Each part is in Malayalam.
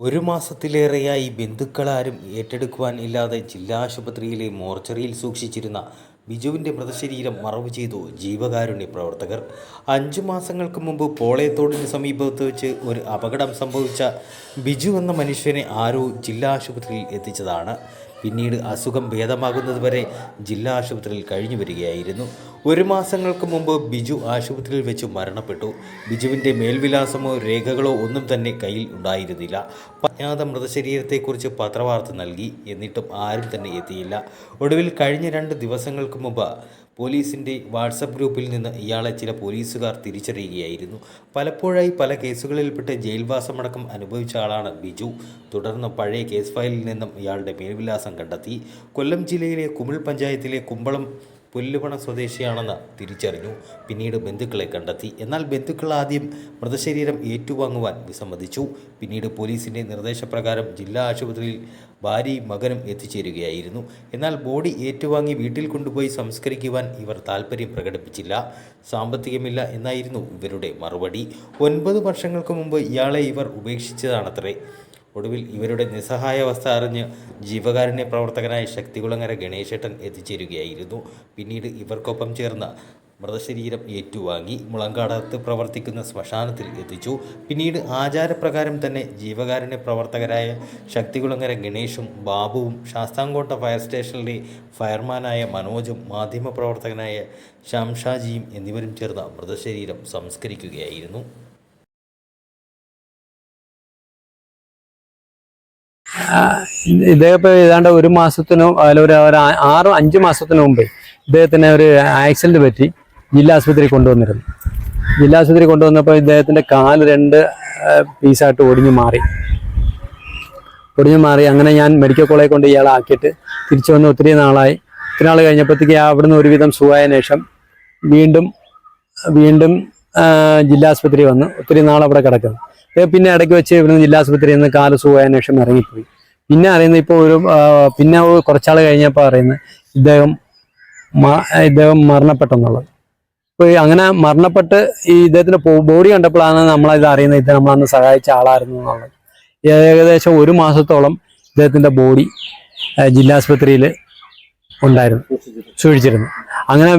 ഒരു മാസത്തിലേറെയായി ബന്ധുക്കളാരും ഏറ്റെടുക്കുവാൻ ഇല്ലാതെ ജില്ലാ ആശുപത്രിയിലെ മോർച്ചറിയിൽ സൂക്ഷിച്ചിരുന്ന ബിജുവിന്റെ മൃതശരീരം മറവ് ചെയ്തു ജീവകാരുണ്യ പ്രവർത്തകർ. അഞ്ചു മാസങ്ങൾക്ക് മുമ്പ് പോളയത്തോടിന് സമീപത്ത് വെച്ച് ഒരു അപകടം സംഭവിച്ച ബിജു എന്ന മനുഷ്യനെ ആരോ ജില്ലാ ആശുപത്രിയിൽ എത്തിച്ചതാണ്. പിന്നീട് അസുഖം ഭേദമാകുന്നതുവരെ ജില്ലാ ആശുപത്രിയിൽ കഴിഞ്ഞു വരികയായിരുന്നു. ഒരു മാസങ്ങൾക്ക് മുമ്പ് ബിജു ആശുപത്രിയിൽ വെച്ച് മരണപ്പെട്ടു. ബിജുവിന്റെ മേൽവിലാസമോ രേഖകളോ ഒന്നും തന്നെ കയ്യിൽ ഉണ്ടായിരുന്നില്ല. അജ്ഞാത മൃതശരീരത്തെക്കുറിച്ച് പത്രവാർത്ത നൽകി. എന്നിട്ടും ആരും തന്നെ എത്തിയില്ല. ഒടുവിൽ കഴിഞ്ഞ രണ്ട് ദിവസങ്ങൾക്ക് മുമ്പ് പോലീസിന്റെ വാട്സപ്പ് ഗ്രൂപ്പിൽ നിന്ന് ഇയാളെ ചില പോലീസുകാർ തിരിച്ചറിയുകയായിരുന്നു. പലപ്പോഴായി പല കേസുകളിൽപ്പെട്ട് ജയിൽവാസമടക്കം അനുഭവിച്ച ആളാണ് ബിജു. തുടർന്ന് പഴയ കേസ് ഫയലിൽ നിന്നും ഇയാളുടെ മേൽവിലാസം കണ്ടെത്തി. കൊല്ലം ജില്ലയിലെ കുമിൾ പഞ്ചായത്തിലെ കുമ്പളം പുല്ലുപണ സ്വദേശിയാണെന്ന് തിരിച്ചറിഞ്ഞു. പിന്നീട് ബന്ധുക്കളെ കണ്ടെത്തി. എന്നാൽ ബന്ധുക്കൾ ആദ്യം മൃതശരീരം ഏറ്റുവാങ്ങുവാൻ വിസമ്മതിച്ചു. പിന്നീട് പോലീസിന്റെ നിർദ്ദേശപ്രകാരം ജില്ലാ ആശുപത്രിയിൽ ഭാര്യയും മകനും എത്തിച്ചേരുകയായിരുന്നു. എന്നാൽ ബോഡി ഏറ്റുവാങ്ങി വീട്ടിൽ കൊണ്ടുപോയി സംസ്കരിക്കുവാൻ ഇവർ താല്പര്യം പ്രകടിപ്പിച്ചില്ല. സാമ്പത്തികമില്ല എന്നായിരുന്നു ഇവരുടെ മറുപടി. ഒൻപത് വർഷങ്ങൾക്ക് മുമ്പ് ഇയാളെ ഇവർ ഉപേക്ഷിച്ചതാണത്രേ. ഒടുവിൽ ഇവരുടെ നിസ്സഹായാവസ്ഥ അറിഞ്ഞ് ജീവകാരുണ്യ പ്രവർത്തകനായ ശക്തികുളങ്ങര ഗണേശേട്ടൻ എത്തിച്ചേരുകയായിരുന്നു. പിന്നീട് ഇവർക്കൊപ്പം ചേർന്ന മൃതശരീരം ഏറ്റുവാങ്ങി മുളങ്കാടത്ത് പ്രവർത്തിക്കുന്ന ശ്മശാനത്തിൽ എത്തിച്ചു. പിന്നീട് ആചാരപ്രകാരം തന്നെ ജീവകാരുണ്യ പ്രവർത്തകരായ ശക്തികുളങ്ങര ഗണേഷും ബാബുവും ശാസ്താംകോട്ട ഫയർ സ്റ്റേഷനിലെ ഫയർമാനായ മനോജും മാധ്യമപ്രവർത്തകനായ ശംഷാജിയും എന്നിവരും ചേർന്ന മൃതശരീരം സംസ്കരിക്കുകയായിരുന്നു. ഇദ്ദേഹം ഏതാണ്ട് ഒരു മാസത്തിനോ അല്ല ഒരു ആറ് അഞ്ച് മാസത്തിന് മുമ്പേ ഇദ്ദേഹത്തിന് ഒരു ആക്സിഡന്റ് പറ്റി ജില്ലാ ആശുപത്രി കൊണ്ടുവന്നിരുന്നു. ജില്ലാ ആശുപത്രി കൊണ്ടുവന്നപ്പോൾ ഇദ്ദേഹത്തിന്റെ കാൽ രണ്ട് പീസായിട്ട് ഒടിഞ്ഞു മാറി. ഒടിഞ്ഞു മാറി. അങ്ങനെ ഞാൻ മെഡിക്കൽ കോളേജ് കൊണ്ട് ഇയാളെ ആക്കിയിട്ട് തിരിച്ചു വന്ന് ഒത്തിരി നാളായി. ഒത്തിരി നാൾ കഴിഞ്ഞപ്പോഴത്തേക്ക് അവിടുന്ന് ഒരുവിധം സുഖമായ ശേഷം വീണ്ടും വീണ്ടും ജില്ലാ ആശുപത്രി വന്ന് ഒത്തിരി നാൾ അവിടെ കിടക്കുന്നു. പിന്നെ ഇടയ്ക്ക് വെച്ച് ഇവിടുന്ന് ജില്ലാ ആശുപത്രിയിൽ നിന്ന് കാൽ സുഖമായ ശേഷം ഇറങ്ങിപ്പോയി. പിന്നെ അറിയുന്നത് ഇപ്പോൾ ഒരു പിന്നെ കുറച്ചാൾ കഴിഞ്ഞപ്പോൾ അറിയുന്നത് ഇദ്ദേഹം ഇദ്ദേഹം മരണപ്പെട്ടെന്നുള്ളത്. അപ്പോൾ അങ്ങനെ മരണപ്പെട്ട് ഈ ഇദ്ദേഹത്തിന്റെ ബോഡി കണ്ടപ്പോഴാണ് നമ്മളത് അറിയുന്നത് ഇദ്ദേഹം നമ്മളന്ന് സഹായിച്ച ആളായിരുന്നു എന്നുള്ളത്. ഏകദേശം ഒരു മാസത്തോളം ഇദ്ദേഹത്തിന്റെ ബോഡി ജില്ലാസ്പത്രിയിൽ ഉണ്ടായിരുന്നു സൂക്ഷിച്ചിരുന്നു. അങ്ങനെ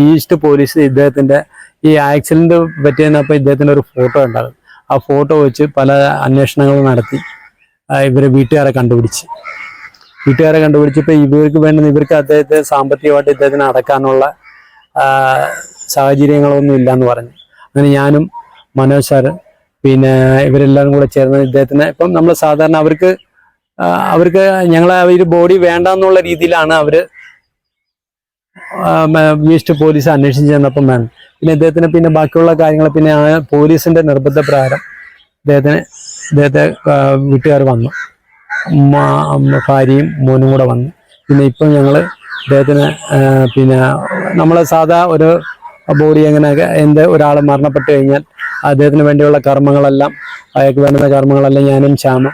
ഈസ്റ്റ് പോലീസ് ഇദ്ദേഹത്തിന്റെ ഈ ആക്സിഡന്റ് പറ്റിയതിനപ്പോൾ ഇദ്ദേഹത്തിന്റെ ഒരു ഫോട്ടോ ഉണ്ടാകും ആ ഫോട്ടോ വെച്ച് പല അന്വേഷണങ്ങളും നടത്തി. ഇവരെ വീട്ടുകാരെ കണ്ടുപിടിച്ച്. വീട്ടുകാരെ കണ്ടുപിടിച്ചപ്പോൾ ഇവർക്ക് വേണ്ടുന്ന ഇവർക്ക് അദ്ദേഹത്തെ സാമ്പത്തികമായിട്ട് ഇദ്ദേഹത്തിന് അടക്കാനുള്ള സാഹചര്യങ്ങളൊന്നും ഇല്ലയെന്ന് പറഞ്ഞു. അങ്ങനെ ഞാനും മനോജ് സാറ് പിന്നെ ഇവരെല്ലാവരും കൂടെ ചേർന്ന് ഇദ്ദേഹത്തിന് ഇപ്പം നമ്മൾ സാധാരണ അവർക്ക് അവർക്ക് ഞങ്ങളെ ഒരു ബോഡി വേണ്ട എന്നുള്ള രീതിയിലാണ് അവർ ആ, മ- പോലീസ് അന്വേഷിച്ച് ചെന്നപ്പം വേണം പിന്നെ ഇദ്ദേഹത്തിന് പിന്നെ ബാക്കിയുള്ള കാര്യങ്ങൾ പിന്നെ ആ പോലീസിന്റെ നിർബന്ധപ്രകാരം ഇദ്ദേഹത്തിന് ഇദ്ദേഹത്തെ വീട്ടുകാർ വന്നു. ഭാര്യയും മോനും കൂടെ വന്നു. പിന്നെ ഇപ്പം ഞങ്ങൾ ഇദ്ദേഹത്തിന് പിന്നെ നമ്മൾ സാധാ ഒരു ബോഡി എങ്ങനെയൊക്കെ എന്ത് ഒരാൾ മരണപ്പെട്ട് കഴിഞ്ഞാൽ അദ്ദേഹത്തിന് വേണ്ടിയുള്ള കർമ്മങ്ങളെല്ലാം അയാൾക്ക് വേണ്ടുന്ന കർമ്മങ്ങളെല്ലാം ഞാനും ശ്യാമ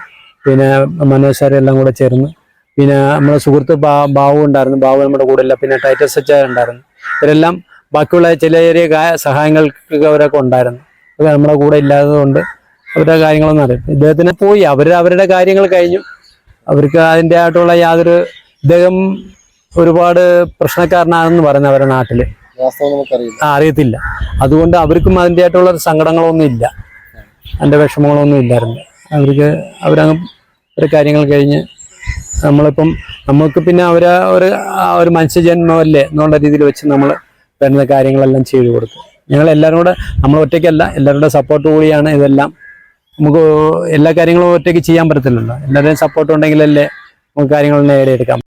പിന്നെ മനോജ് സാറും എല്ലാം കൂടെ ചേർന്ന് പിന്നെ നമ്മുടെ സുഹൃത്ത് ബാ ബാബു ഉണ്ടായിരുന്നു. ബാബു നമ്മുടെ കൂടെ ഇല്ല. പിന്നെ ടൈറ്റസ് അച്ച ഉണ്ടായിരുന്നു. ഇവരെല്ലാം ബാക്കിയുള്ള ചില ചെറിയ സഹായങ്ങൾക്ക് അവരൊക്കെ ഉണ്ടായിരുന്നു. അത് നമ്മുടെ കൂടെ ഇല്ലാത്തതുകൊണ്ട് അവരുടെ കാര്യങ്ങളൊന്നും അറിയാം ഇദ്ദേഹത്തിന് പോയി. അവർ അവരുടെ കാര്യങ്ങൾ കഴിഞ്ഞു. അവർക്ക് അതിന്റെ ആയിട്ടുള്ള യാതൊരു ഇദ്ദേഹം ഒരുപാട് പ്രശ്നക്കാരനാണെന്ന് പറയുന്നത് അവരുടെ നാട്ടിൽ. അറിയത്തില്ല. അതുകൊണ്ട് അവർക്കും അതിന്റെ ആയിട്ടുള്ള സങ്കടങ്ങളൊന്നും ഇല്ല. അതിന്റെ വിഷമങ്ങളൊന്നും ഇല്ലായിരുന്നു. അവർക്ക് അവരങ്ങ് ഒരു കാര്യങ്ങൾ കഴിഞ്ഞ് നമ്മളിപ്പം നമുക്ക് പിന്നെ അവരെ ഒരു ഒരു മനുഷ്യജന്മമല്ലേ എന്നുള്ള രീതിയിൽ വെച്ച് നമ്മൾ വരുന്ന കാര്യങ്ങളെല്ലാം ചെയ്തു കൊടുക്കും. ഞങ്ങൾ എല്ലാവരും കൂടെ നമ്മൾ ഒറ്റയ്ക്കല്ല എല്ലാവരുടെ സപ്പോർട്ട് കൂടിയാണ് ഇതെല്ലാം. നമുക്ക് എല്ലാ കാര്യങ്ങളും ഒറ്റയ്ക്ക് ചെയ്യാൻ പറ്റത്തില്ലല്ലോ. എല്ലാവരുടെയും സപ്പോർട്ട് ഉണ്ടെങ്കിലല്ലേ നമുക്ക് കാര്യങ്ങൾ നേടിയെടുക്കാം